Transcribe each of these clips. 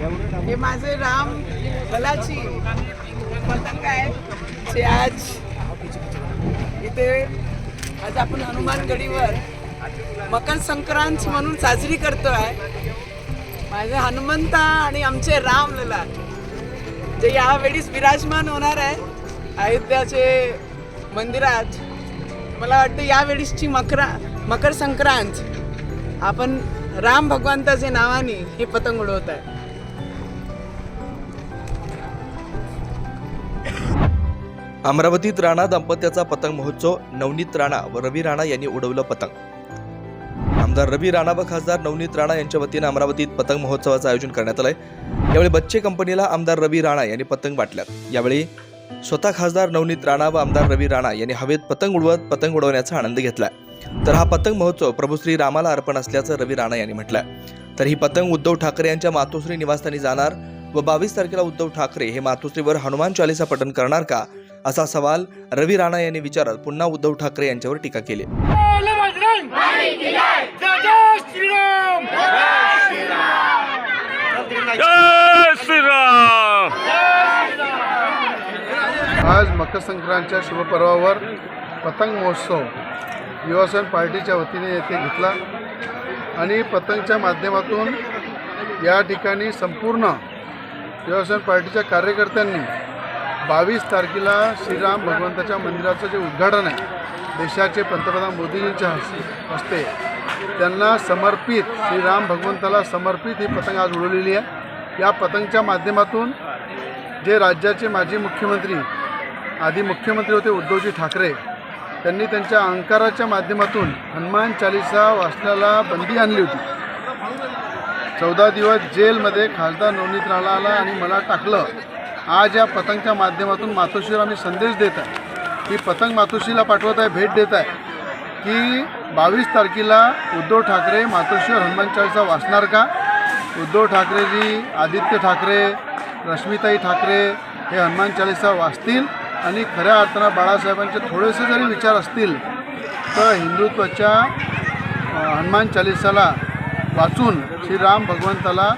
हे माझे राम बलाची पतंग आहे जे आज इथे आज आपण हनुमानगडीवर मकर संक्रांत म्हणून साजरी करतो आहे माझे हनुमंता आणि आमचे राम लला जे यावेळीस विराजमान होणार आहे अयोध्याचे मंदिरात. मला वाटतं यावेळीसची मकरा मकर संक्रांत आपण राम भगवंताचे नावाने हे पतंग उडवत आहे. अमरावतीत राणा दाम्पत्याचा पतंग महोत्सव नवनीत राणा व रवी राणा यांनी उडवलं पतंग. आमदार रवी राणा व खासदार नवनीत राणा यांच्या वतीनं अमरावतीत पतंग महोत्सवाचं आयोजन करण्यात आलंय. यावेळी बच्चे कंपनीला आमदार रवी राणा यांनी पतंग वाटल्यात यावेळी स्वतः खासदार नवनीत राणा व आमदार रवी राणा यांनी हवेत पतंग उडवत पतंग उडवण्याचा आनंद घेतला तर हा पतंग महोत्सव प्रभू श्री रामाला अर्पण असल्याचं रवी राणा यांनी म्हटलंय. तर ही पतंग उद्धव ठाकरे यांच्या मातोश्री निवासस्थानी जाणार व बावीस तारखेला उद्धव ठाकरे हे मातोश्रीवर हनुमान चालिसा पठण करणार का? असा सवाल रवी राणा यांनी विचारत पुन्हा उद्धव ठाकरे यांच्यावर टीका केली. आज मकर संक्रांतच्या शुभपर्वावर पतंग महोत्सव युवासेन पार्टीच्या वतीने येथे घेतला आणि पतंगच्या माध्यमातून या ठिकाणी संपूर्ण युवासेन पार्टीच्या कार्यकर्त्यांनी बावीस तारखेला श्रीराम भगवंताच्या मंदिराचं जे उद्घाटन आहे देशाचे पंतप्रधान मोदीजींच्या हस्ते त्यांना समर्पित श्रीराम भगवंताला समर्पित ही पतंग आज उडवलेली आहे. या पतंगच्या माध्यमातून जे राज्याचे माजी मुख्यमंत्री आधी मुख्यमंत्री होते उद्धवजी ठाकरे त्यांनी त्यांच्या अहंकाराच्या माध्यमातून हनुमान चालिसा वाचण्याला बंदी आणली होती. चौदा दिवस जेलमध्ये खासदार नवनीत राणाला आणि मला टाकलं. आज या पतंगच्या माध्यमातून मातोश्रीला आम्ही संदेश देत आहे की पतंग मातोश्रीला पाठवत आहे भेट देत आहे की बावीस तारखेला उद्धव ठाकरे मातोश्रीवर हनुमान चाळीसा वाचणार का? उद्धव ठाकरेजी आदित्य ठाकरे रश्मिताई ठाकरे हे हनुमान चाळीसा वाचतील आणि खऱ्या अर्थानं बाळासाहेबांचे थोडेसे जरी विचार असतील तर हिंदुत्वाच्या हनुमान चालिसाला वाचून श्रीराम भगवंताला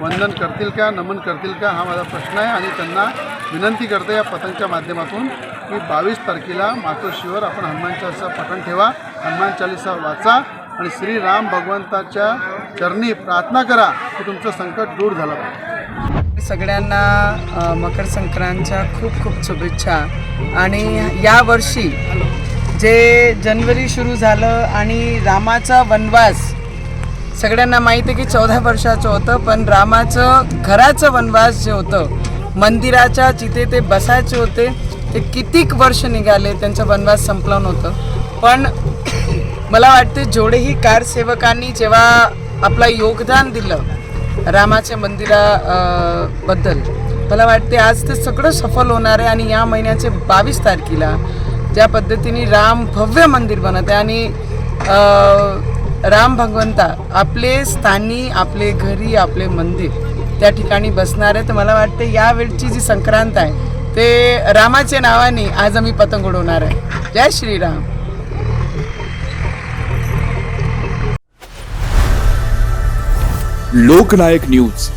वंदन करतील का नमन करतील का हा माझा प्रश्न आहे आणि त्यांना विनंती करते या पतंगच्या माध्यमातून की बावीस तारखेला मातोश्रीवर आपण हनुमान चालिसा पठण ठेवा हनुमान चालिसा वाचा आणि श्रीराम भगवंताच्या चरणी प्रार्थना करा की तुमचं संकट दूर झालं पाहिजे. सगळ्यांना मकर संक्रांतच्या खूप खूप शुभेच्छा. आणि या वर्षी जे जनवरी सुरू झालं आणि रामाचा वनवास सगळ्यांना माहिती आहे की चौदा वर्षाचं होतं पण रामाचं घराचं वनवास जे होतं मंदिराच्या जिथे ते बसायचे होते ते कितीक वर्ष निघाले त्यांचं वनवास संपलं नव्हतं. पण मला वाटते जेवढेही कारसेवकांनी जेव्हा आपलं योगदान दिलं रामाच्या मंदिराबद्दल मला वाटते आज ते सगळं सफल होणार आहे आणि या महिन्याचे बावीस तारखेला ज्या पद्धतीने राम भव्य मंदिर बनत आहे आणि राम भगवंता आपले स्थानी आपले घरी आपले मंदिर त्या ठिकाणी बसणार आहे. तर मला वाटते यावेळची जी संक्रांत आहे ते रामाच्या नावाने आज आम्ही पतंग उडवणार आहे. जय श्रीराम. लोकनायक न्यूज.